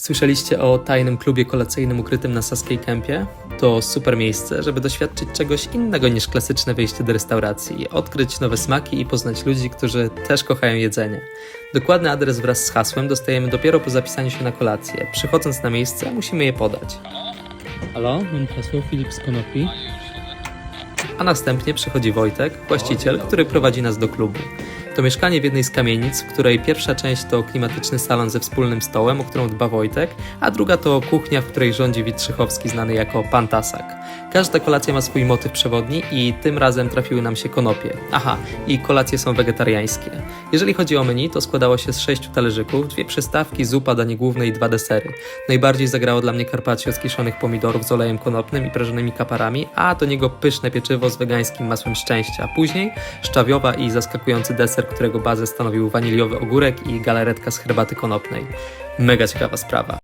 Słyszeliście o tajnym klubie kolacyjnym ukrytym na Saskiej Kępie? To super miejsce, żeby doświadczyć czegoś innego niż klasyczne wyjście do restauracji, odkryć nowe smaki i poznać ludzi, którzy też kochają jedzenie. Dokładny adres wraz z hasłem dostajemy dopiero po zapisaniu się na kolację. Przychodząc na miejsce, musimy je podać. Halo, mam hasło Filip z Konopi. A następnie przychodzi Wojtek, właściciel, który prowadzi nas do klubu. To mieszkanie w jednej z kamienic, w której pierwsza część to klimatyczny salon ze wspólnym stołem, o którą dba Wojtek, a druga to kuchnia, w której rządzi Witrzychowski, znany jako Pan Tasak. Każda kolacja ma swój motyw przewodni i tym razem trafiły nam się konopie. Aha, i kolacje są wegetariańskie. Jeżeli chodzi o menu, to składało się z sześciu talerzyków, dwie przystawki, zupa, danie główne i dwa desery. Najbardziej zagrało dla mnie carpaccio z kiszonych pomidorów z olejem konopnym i prażonymi kaparami, a do niego pyszne pieczywo z wegańskim masłem szczęścia. Później szczawiowa i zaskakujący deser, którego bazę stanowił waniliowy ogórek i galaretka z herbaty konopnej. Mega ciekawa sprawa.